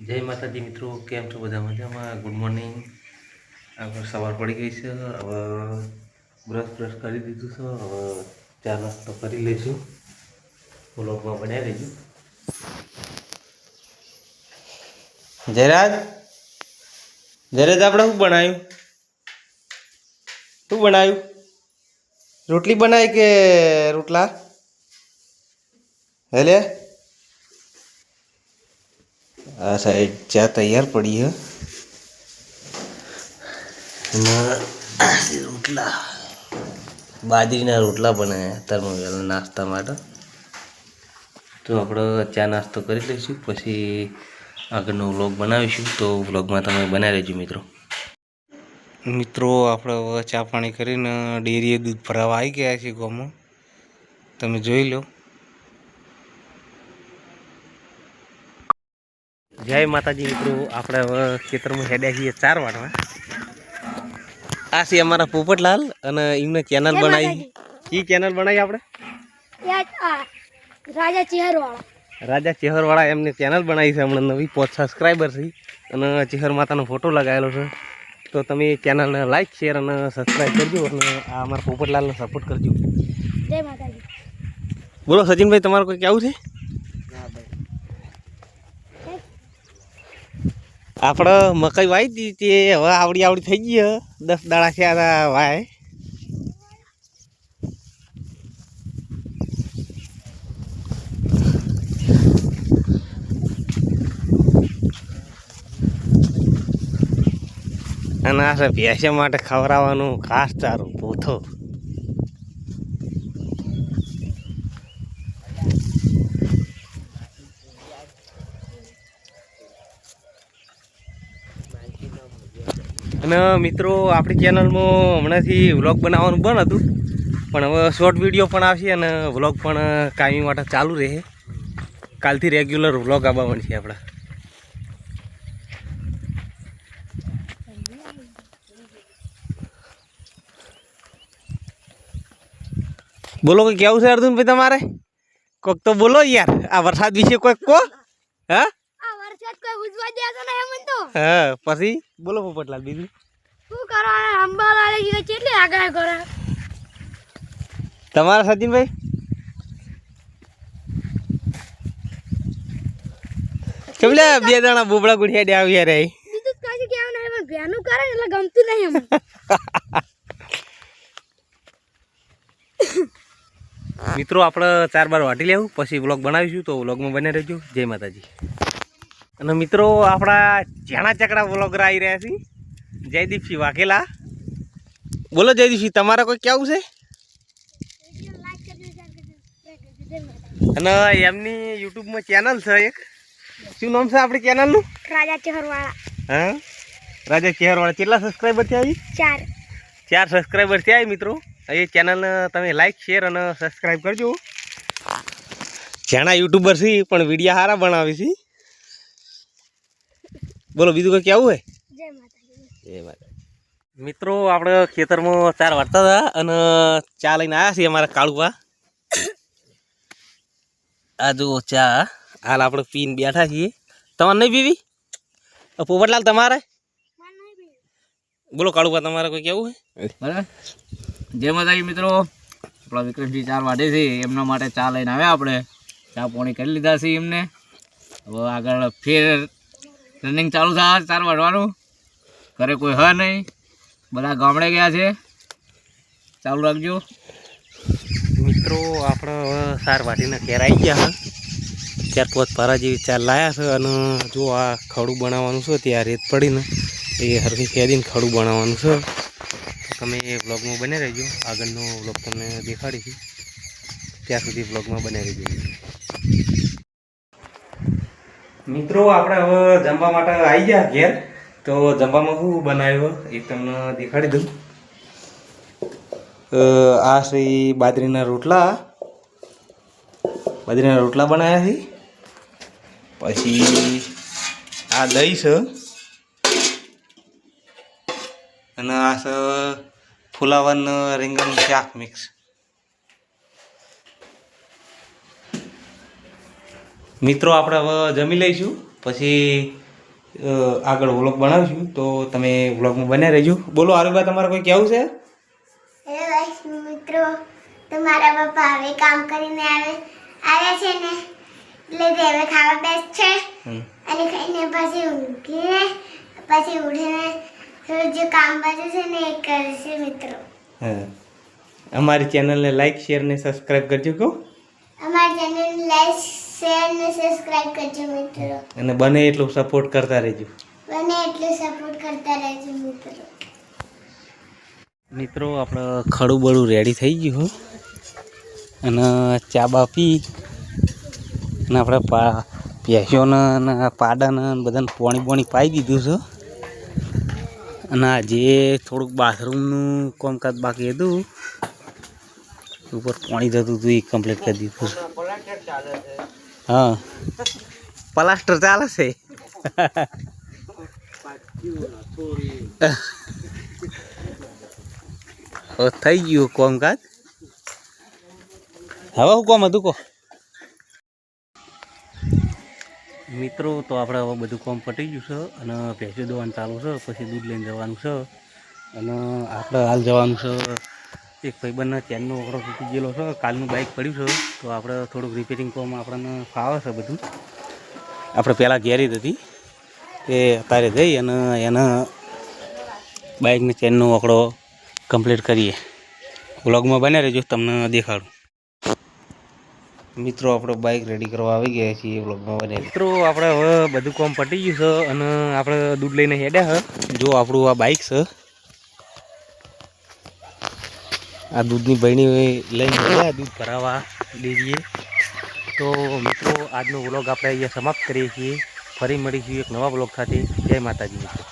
જય માતાજી મિત્રો, કેમ છો બધા મજામાં? ગુડ મોર્નિંગ આગળ સવાર પડી ગઈ છે. હવે બ્રશ બ્રશ કરી દીધું છે. હવે ચા નાસ્તો કરી લઈશું. બ્લોગમાં બનાવી લઈશું. જયરાજ? જયરાજ, આપણે શું બનાવ્યું? શું બનાવ્યું? રોટલી બનાવી કે રોટલા? હેલે? આ સાઈડ ચા તૈયાર પડી છે રોટલા. બાજરીના રોટલા બનાવ્યા અત્યારમાં નાસ્તા માટે. તો આપણે ચા નાસ્તો કરી લઈશું, પછી આગળનો વ્લોગ બનાવીશું. તો વ્લોગમાં તમે બનાવી લેજો મિત્રો. મિત્રો, આપણે ચા પાણી કરીને ડેરીએ દૂધ ભરાવા આવી ગયા છીએ ગામમાં. તમે જોઈ લો. જય માતાજી મિત્રો આપણે હવે ખેતરમાં હેડ્યા છીએ ચાર વાટમાં આ છે અમારા પોપટલાલ અને એમને ચેનલ બનાવી. કી ચેનલ બનાવી આપણે? રાજા ચેહરવાળા. રાજા ચેહરવાળા એમને ચેનલ બનાવી છે હમણાં નવી પોચ સબસ્ક્રાઈબર છે. અને ચેહર માતાનો ફોટો લગાવેલો છે. તો તમે ચેનલને લાઈક શેર અને સબસ્ક્રાઈબ કરજો અને આ અમારા પોપટલાલને સપોર્ટ કરજો. જય માતાજી. બોલો સચિનભાઈ તમારું કોઈ કેવું છે? આપણે મકાઈ વાવી હતી તે હવે આવડી આવડી થઈ ગઈ દસ દાડા થયા વાય. અને આ છે માટે ખવડાવવાનું ખાસ ચારું પોથો અને મિત્રો, આપણી ચેનલમાં હમણાંથી વ્લોગ બનાવવાનું બંધ હતું. પણ હવે શોર્ટ વીડિયો પણ આવશે અને વ્લોગ પણ કાયમી માટે ચાલુ રહે. કાલથી રેગ્યુલર વ્લોગ આવવા છે આપણા. બોલો કોઈ કેવું છે અર્જુનભાઈ તમારે? કોઈક તો બોલો યાર. આ વરસાદ વિશે કોઈક કો હા? કોઈ ઉજવા અમને તો હા પછી? બોલો પોપટલાલ બીજું? શું કરવાના અંબાલાલે જી કેટલી આગાહી કરે? તમારા સચિનભાઈ? કેમ લે બે જણા બોબડા ગુડિયા આવ્યા રે. બીજું તો કશું કહેવું પણ ભેનું કરે એટલે ગમતું નહીં અમને મિત્રો આપણે ચાર બાર વાટી લેવું પછી વ્લોગ બનાવીશું તો વ્લોગમાં બને રહેજો. જય માતાજી. અને મિત્રો આપણા ઝાણા ચકડા વ્લોગર આવી રહ્યા છે. જયદીપસિંહ વાઘેલા. બોલો જયદીપસિંહ તમારે કોઈ કેવું છે? અને એમની યુટ્યુબમાં ચેનલ છે એક. શું નામ છે આપણી ચેનલનું? રાજા ચેહરવાળા. હા? રાજા ચેહરવાળા. કેટલા સબસ્ક્રાઈબર થયા આવી ચાર. ચાર સબસ્ક્રાઈબર થયા મિત્રો. એ ચેનલને તમે લાઈક શેર અને સબસ્ક્રાઈબ કરજો. ઘણા યુટ્યુબર છે પણ વિડીયા સારા બનાવે છે. બોલો બીજું કંઈ કેવું હોય? જય માતાજી. એ મિત્રો આપણે ખેતરમાં ચાર વાળતા હતા અને ચા લઈને આવ્યા છીએ અમારા કાળુભા આ જુઓ ચા. હાલ આપણે પીને બેઠા છીએ. તમારે નહીં પીવી? પોપટલાલ તમારે? બોલો કાળુભા તમારે કોઈ કેવું હોય? બરાબર. જય માતાજી મિત્રો. આપણા વિક્રમજી ચાર વાટે છે. એમના માટે ચા લઈને આવ્યા આપણે. ચા પોણી કરી લીધા છે એમને. હવે આગળ ફેર રનિંગ ચાલુ થાય ચાર વાટવાનું ઘરે કોઈ હ નહીં. બધા ગામડે ગયા છે. ચાલુ રાખજો. મિત્રો, આપણે સાર વાટીને ઘેર આવી ગયા ત્યાર પાંચ પારા જેવી ચાર લાયા છે અને જો આ ખડું બનાવવાનું છે, ત્યાં રેત પડીને એ હરખી ખેદીને ખડું બનાવવાનું છે. તમે એ બ્લોગમાં બને રહેજો. આગળનો બ્લોગ તમને દેખાડીશું. ત્યાં સુધી બ્લોગમાં બને રહેજો. મિત્રો, આપણે હવે જમવા માટે આવી ગયા ઘેર. તો જમવામાં શું બનાવ્યું? એ તમને દેખાડી દઉં. આ ઈ બાજરીના રોટલા. બાજરીના રોટલા બનાવ્યા છે. પછી આ દહીં છે. અને આ છે ફુલાવર રીંગણ શાક મિક્સ. મિત્રો આપણે હવે જમી લઈશું. પછી આગળ વ્લોગ બનાવીશું. તો તમે વ્લોગમાં બન્યા રહેજો. બોલો આરુભાઈ તમારે કોઈ કહેવું છે? મિત્રો. તો મારા પપ્પા હવે કામ કરીને આવે આવે છે ને. એટલે તે હવે ખાવા બેસ છે. અને ખાઈને પછી ઊંઘીને પછી ઉઠીને થોડું જે કામ છે ને એ કરશે મિત્રો. હા. અમારી ચેનલને લાઈક શેર ને સબસ્ક્રાઈબ કરજો કહો. અમારી ચેનલ લાઈક શેર ને સબસ્ક્રાઇબ કરજો મિત્રો. અને બને એટલું સપોર્ટ કરતા રહેજો. બને એટલું સપોર્ટ કરતા રહેજો મિત્રો. મિત્રો આપણે ખડું બળું રેડી થઈ ગયું હો. અને ચા બા પી અને આપણે પા પ્યાસીઓને અને પાડાને ને બધાને પોણી પોણી પાઈ દીધું છે. અને આજે થોડુંક બાથરૂમનું કામકાજ બાકી હતું. ઉપર પાણી જતું હતું એ કમ્પ્લીટ કરી દીધું છે. હા. પ્લાસ્ટર ચાલે છે. થઈ ગયું કોમકાજ? હવે હું કોમ હતું કહો. મિત્રો તો આપણે હવે બધું કોમ પટી ગયું છે અને ભેંસી દોવાનું ચાલુ છે પછી દૂધ લઈને જવાનું છે અને આપણે હાલ જવાનું છે એક ભાઈબંધના ચેનનો ઓકડો તૂટી ગયેલો છે. કાલનું બાઇક પડ્યું છે. તો આપણે થોડુંક રિપેરિંગ કરવામાં આપણને ફાવે છે બધું. આપણે પહેલાં ઘેરી હતી તે અત્યારે જઈ અને એના બાઇકની ચેનનો ઓકડો કમ્પ્લીટ કરીએ. વ્લોગમાં બને રહેજો તમને દેખાડું. મિત્રો આપણો બાઇક રેડી કરવા આવી ગયા છીએ વ્લોગમાં બને મિત્રો આપણે હવે બધું કામ પટી ગયું છે અને આપણે દૂધ લઈને હેડ્યા છે. જો આપણું આ બાઇક છે આ દૂધની બહેણી લઈને ગયા, દૂધ ભરાવા ડેરીએ તો મિત્રો, આજનો વ્લોગ આપણે અહીંયા સમાપ્ત કરીએ છીએ. ફરી મળીશું એક નવા વ્લોગ સાથે. જય માતાજી.